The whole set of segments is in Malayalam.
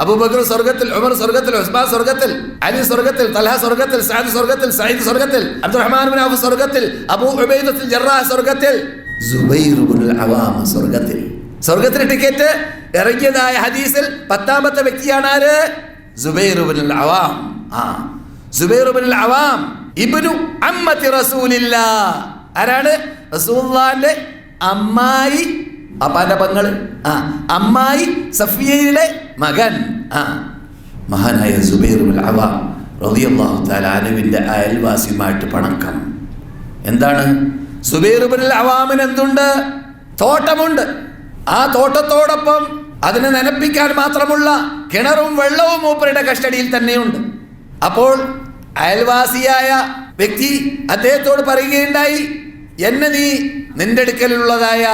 അബൂബക്കർ സ്വർഗത്തിൽ ഉമർ സ്വർഗത്തിൽ ഉസ്മാൻ സ്വർഗത്തിൽ അലി സ്വർഗത്തിൽ തലഹ സ്വർഗത്തിൽ സാദ് സ്വർഗത്തിൽ സയ്യിദ് സ്വർഗത്തിൽ അബ്ദുറഹ്മാൻ ബിൻ ഔഫ് സ്വർഗത്തിൽ അബൂ ഉബൈദത്തുൽ ജറാഹ് സ്വർഗത്തിൽ സുബൈർ ഇബ്നുൽ അവാം സ്വർഗത്തിൽ സ്വർഗത്തിന് ടിക്കറ്റ് ഇറങ്ങിയതായ ഹദീസിൽ പത്താമത്തെ വ്യക്തിയാണ് ആര്? സുബൈർ ഇബ്നുൽ അവാം ആ സുബൈർ ഇബ്നുൽ അവാം ഇബ്നു അമ്മത്തി റസൂലില്ല. ആരാണ്? റസൂലുള്ളാഹിന്റെ അമ്മായി അപ്പാന്റെ പങ്ങൾ ആ അമ്മായി സഫിയയുടെ മകൻ. ആ മഹാനായ സുബൈർ അയൽവാസിയുമായിട്ട് പണക്കം. എന്താണ്? സുബൈറുബുൽ അവാമിന് എന്തുണ്ട്? തോട്ടമുണ്ട്. ആ തോട്ടത്തോടൊപ്പം അതിനെ നനപ്പിക്കാൻ മാത്രമുള്ള കിണറും വെള്ളവും മൂപ്പരുടെ കസ്റ്റഡിയിൽ തന്നെയുണ്ട്. അപ്പോൾ അയൽവാസിയായ വ്യക്തി അദ്ദേഹത്തോട് പറയുകയുണ്ടായി എന്നെ നീ നിന്റെ അടുക്കലുള്ളതായ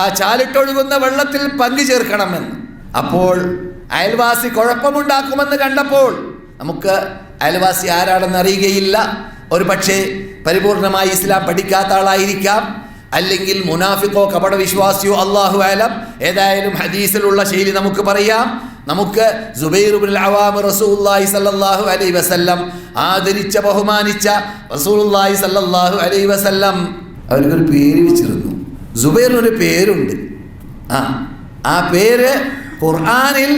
ആ ചാലിട്ടൊഴുകുന്ന വെള്ളത്തിൽ പങ്കു ചേർക്കണമെന്ന്. അപ്പോൾ അയൽവാസി കുഴപ്പമുണ്ടാക്കുമെന്ന് കണ്ടപ്പോൾ നമുക്ക് അയൽവാസി ആരാണെന്ന് അറിയുകയില്ല. ഒരു പക്ഷേ പരിപൂർണമായി ഇസ്ലാം പഠിക്കാത്ത ആളായിരിക്കാം. അല്ലെങ്കിൽ മുനാഫിക്കോ കപട വിശ്വാസിയോ അള്ളാഹു ആലം ഏതായാലും ഹദീസിലുള്ള ശൈലി നമുക്ക് പറയാം. നമുക്ക് സുബൈറുബുൽ വസല്ലം ആദരിച്ച ബഹുമാനിച്ച സല്ലല്ലാഹു അലൈഹി വസല്ലം. അവർക്കൊരു പേര് വെച്ചിരുന്നു. സുബൈറിനൊരു പേരുണ്ട്. ആ ആ പേര് ഖുർആാനിൽ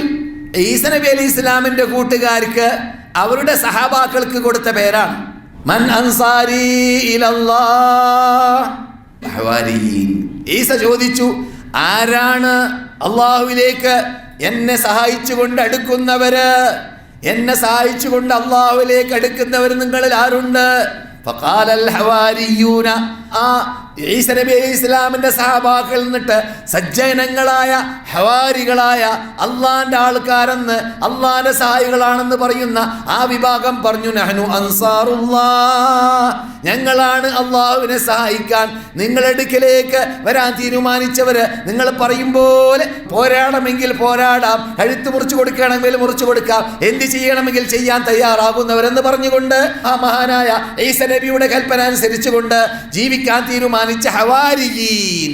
ഈസ നബി അലി ഇസ്ലാമിന്റെ കൂട്ടുകാർക്ക് അവരുടെ സഹാബാക്കൾക്ക് കൊടുത്ത പേരാണ്. മൻ അൻസാരി. ഈസ ചോദിച്ചു ആരാണ് അള്ളാഹുവിലേക്ക് എന്നെ സഹായിച്ചുകൊണ്ട് അടുക്കുന്നവര്? എന്നെ സഹായിച്ചുകൊണ്ട് അള്ളാഹുവിലേക്ക് അടുക്കുന്നവർ നിങ്ങളിൽ ആരുണ്ട്? ആ ഈസ നബി അലി ഇസ്ലാമിന്റെ സഹാബാക്കൾ നിന്നിട്ട് സജ്ജനങ്ങളായ ഹവാരികളായ അള്ളാന്റെ ആൾക്കാരെന്ന് അള്ളാന്റെ സഹായികളാണെന്ന് പറയുന്ന ആ വിഭാഗം പറഞ്ഞു നഹനു അൻസാറുല്ലാ. ഞങ്ങളാണ് അള്ളാഹുവിനെ സഹായിക്കാൻ നിങ്ങളെടുക്കലേക്ക് വരാൻ തീരുമാനിച്ചവര്. നിങ്ങൾ പറയും പോലെ പോരാടണമെങ്കിൽ പോരാടാം കഴുത്ത് മുറിച്ചു കൊടുക്കണമെങ്കിൽ മുറിച്ചു കൊടുക്കാം എന്ത് ചെയ്യണമെങ്കിൽ ചെയ്യാൻ തയ്യാറാകുന്നവരെന്ന് പറഞ്ഞുകൊണ്ട് ആ മഹാനായ ഈസ നബിയുടെ കൽപ്പന അനുസരിച്ചുകൊണ്ട് ജീവിക്കാൻ ഹവാരിയീൻ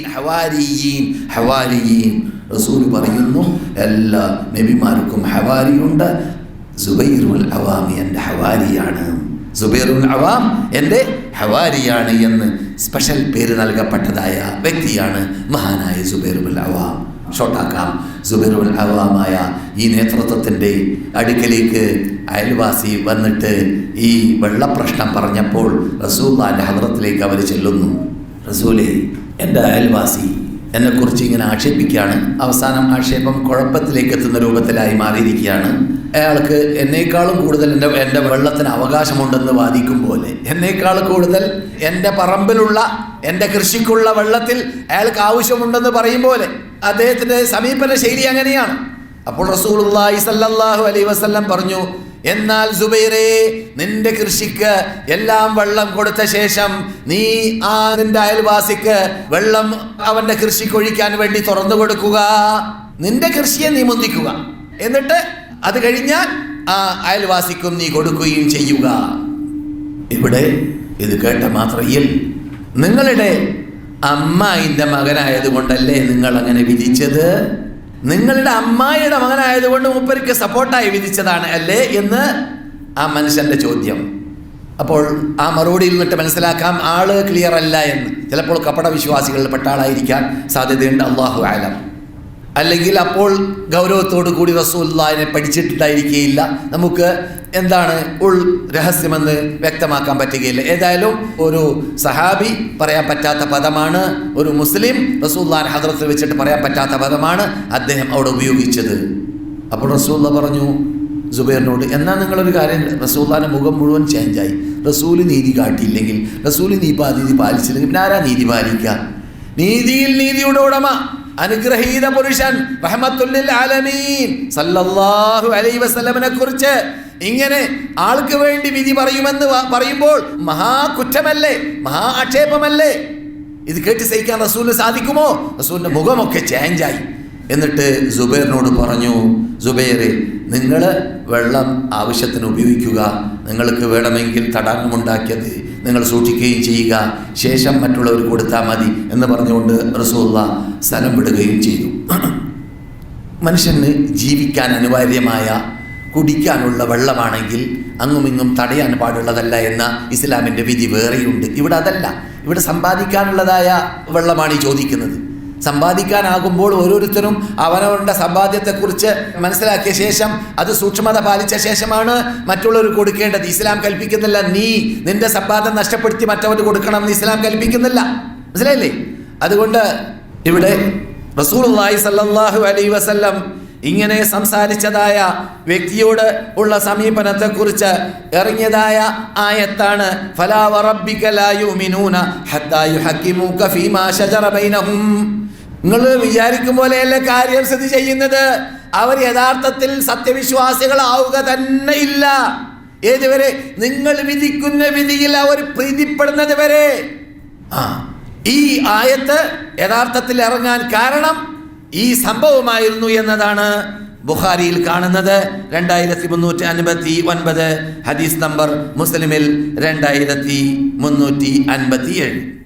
ഹവാരിയീൻ റസൂൽ പറയുന്നു എല്ലാ നബിമാർക്കും ഹവാരിയുണ്ട്. സുബൈറുൽ അവാം എന്റെ ഹവാരിയാണ്. സുബൈറുൽ അവാം എന്റെ ഹവാരിയാണ് എന്ന് സ്പെഷ്യൽ പേര് നൽകപ്പെട്ടതായ വ്യക്തിയാണ് മഹാനായ സുബൈറുൽ അവാം ഷോട്ടാക്കാം. സുബൈറുൽ അവാമായ ഈ നേതൃത്വത്തിന്റെ അടുക്കലേക്ക് അയൽവാസി വന്നിട്ട് ഈ വെള്ളപ്രശ്നം പറഞ്ഞപ്പോൾ റസൂല്ലാന്റെ ഹദ്രത്തിലേക്ക് അവർ ചെല്ലുന്നു. റസൂലെ എന്റെ അയൽവാസി എന്നെക്കുറിച്ച് ഇങ്ങനെ ആക്ഷേപിക്കുകയാണ്. അവസാനം ആക്ഷേപം കുഴപ്പത്തിലേക്ക് എത്തുന്ന രൂപത്തിലായി മാറിയിരിക്കുകയാണ്. അയാൾക്ക് എന്നേക്കാളും കൂടുതൽ എന്റെ എന്റെ വെള്ളത്തിന് അവകാശമുണ്ടെന്ന് വാദിക്കും പോലെ. എന്നേക്കാൾ കൂടുതൽ എന്റെ പറമ്പിലുള്ള എന്റെ കൃഷിക്കുള്ള വെള്ളത്തിൽ അയാൾക്ക് ആവശ്യമുണ്ടെന്ന് പറയും പോലെ. അദ്ദേഹത്തിന്റെ സമീപന ശൈലി അങ്ങനെയാണ്. അപ്പോൾ റസൂലുള്ളാഹി സല്ലല്ലാഹു അലൈഹി വസല്ലം പറഞ്ഞു എന്നാൽ സുബൈറേ നിന്റെ കൃഷിക്ക് എല്ലാം വെള്ളം കൊടുത്ത ശേഷം നീ ആ നിന്റെ അയൽവാസിക്ക് വെള്ളം അവന്റെ കൃഷിക്കൊഴിക്കാൻ വേണ്ടി തുറന്നു കൊടുക്കുക. നിന്റെ കൃഷിയെ നീ മുന്തിക്കുക എന്നിട്ട് അത് കഴിഞ്ഞാൽ ആ അയൽവാസിക്കും നീ കൊടുക്കുകയും ചെയ്യുക. ഇവിടെ ഇത് കേട്ട മാത്രയിൽ നിങ്ങളുടെ അമ്മായിന്റെ മകനായതുകൊണ്ടല്ലേ നിങ്ങൾ അങ്ങനെ വിധിച്ചത്? നിങ്ങളുടെ അമ്മായിയുടെ മകനായതുകൊണ്ട് മൂപ്പർക്ക് സപ്പോർട്ടായി വിധിച്ചതാണ് അല്ലേ എന്ന് ആ മനുഷ്യന്റെ ചോദ്യം. അപ്പോൾ ആ മറുപടിയിൽ നിന്നിട്ട് മനസ്സിലാക്കാം ആൾ ക്ലിയർ അല്ല എന്ന്. ചിലപ്പോൾ കപട വിശ്വാസികളിൽ പെട്ട ആളായിരിക്കാൻ സാധ്യതയുണ്ട്. അള്ളാഹു ആലം അല്ലെങ്കിൽ അപ്പോൾ ഗൗരവത്തോടു കൂടി റസൂല്ലാഹിനെ പഠിച്ചിട്ടുണ്ടായിരിക്കുകയില്ല നമുക്ക് എന്താണ് ഉൾ രഹസ്യമെന്ന് വ്യക്തമാക്കാൻ പറ്റുകയില്ല. ഏതായാലും ഒരു സഹാബി പറയാൻ പറ്റാത്ത പദമാണ് ഒരു മുസ്ലിം റസൂല്ലാൻ ഹദ്രത്തിൽ വെച്ചിട്ട് പറയാൻ പറ്റാത്ത പദമാണ് അദ്ദേഹം അവിടെ ഉപയോഗിച്ചത്. അപ്പോൾ റസൂല്ല പറഞ്ഞു സുബൈറിനോട് എന്നാൽ നിങ്ങളൊരു കാര്യം റസൂല്ലാന്റെ മുഖം മുഴുവൻ ചേഞ്ചായി റസൂൽ നീതി കാട്ടിയില്ലെങ്കിൽ റസൂൽ നീ നീതി പാലിച്ചില്ലെങ്കിൽ പിന്നെ ആരാ നീതി പാലിക്കുക? നീതിയിൽ നീതിയുടെ ഉടമ. അനുഗ്രഹീത പുരുഷൻ റഹ്മത്തുല്ലിൽ ആലമീൻ. സല്ലല്ലാഹു അലൈഹി വസല്ലമനെ കുറിച്ച് ഇങ്ങനെ ആൾക്ക് വേണ്ടി വിധി പറയുമെന്ന് പറയുമ്പോൾ മഹാ കുറ്റമല്ലേ മഹാ ആക്ഷേപമല്ലേ? ഇത് കേട്ട് സഹിക്കാൻ റസൂലിന് സാധിക്കുമോ? റസൂലിന്റെ മുഖമൊക്കെ ചേഞ്ചായി എന്നിട്ട് സുബൈറിനോട് പറഞ്ഞു സുബൈർ നിങ്ങൾ വെള്ളം ആവശ്യത്തിന് ഉപയോഗിക്കുക. നിങ്ങൾക്ക് വേണമെങ്കിൽ തടാകമുണ്ടാക്കിയത് നിങ്ങൾ സൂക്ഷിക്കുകയും ചെയ്യുക. ശേഷം മറ്റുള്ളവർ കൊടുത്താൽ മതി എന്ന് പറഞ്ഞുകൊണ്ട് റസൂള്ള സ്ഥലം വിടുകയും ചെയ്തു. മനുഷ്യന് ജീവിക്കാൻ അനിവാര്യമായ കുടിക്കാനുള്ള വെള്ളമാണെങ്കിൽ അങ്ങുമിങ്ങും തടയാൻ പാടുള്ളതല്ല എന്ന ഇസ്ലാമിന്റെ വിധി വേറെയുണ്ട്. ഇവിടെ അതല്ല. ഇവിടെ സമ്പാദിക്കാനുള്ളതായ വെള്ളമാണ് ഈ ചോദിക്കുന്നത്. സമ്പാദിക്കാനാകുമ്പോൾ ഓരോരുത്തരും അവനവരുടെ സമ്പാദ്യത്തെക്കുറിച്ച് മനസ്സിലാക്കിയ ശേഷം അത് സൂക്ഷ്മത പാലിച്ച ശേഷമാണ് മറ്റുള്ളവർ കൊടുക്കേണ്ടത്. ഇസ്ലാം കൽപ്പിക്കുന്നില്ല. നീ നിന്റെ സമ്പാദ്യം നഷ്ടപ്പെടുത്തി മറ്റവന് കൊടുക്കണം എന്ന് ഇസ്ലാം കൽപ്പിക്കുന്നില്ല. മനസ്സിലായില്ലേ? അതുകൊണ്ട് ഇവിടെ റസൂലുള്ളാഹി സല്ലാഹു അലൈഹി വസല്ലം ഇങ്ങനെ സംസാരിച്ചതായ വ്യക്തിയോട് ഉള്ള സമീപനത്തെക്കുറിച്ച് ഇറങ്ങിയതായ ആയത്താണ് നിങ്ങൾ വിചാരിക്കും പോലെയല്ല കാര്യം സ്ഥിതി ചെയ്യുന്നത്. അവർ യഥാർത്ഥത്തിൽ സത്യവിശ്വാസികളാവുക തന്നെ ഇല്ല. ഏതുവരെ നിങ്ങൾ വിധിക്കുന്ന വിധിയിൽ അവർ പ്രീതിപ്പെടുന്നത് വരെ. ആ ഈ ആയത്ത് യഥാർത്ഥത്തിൽ ഇറങ്ങാൻ കാരണം ഈ സംഭവമായിരുന്നു എന്നതാണ് ബുഖാരിയിൽ കാണുന്നത്. രണ്ടായിരത്തി മുന്നൂറ്റി അൻപത്തി ഒൻപത് ഹദീസ് നമ്പർ മുസ്ലിമിൽ രണ്ടായിരത്തി മുന്നൂറ്റി അൻപത്തി ഏഴ്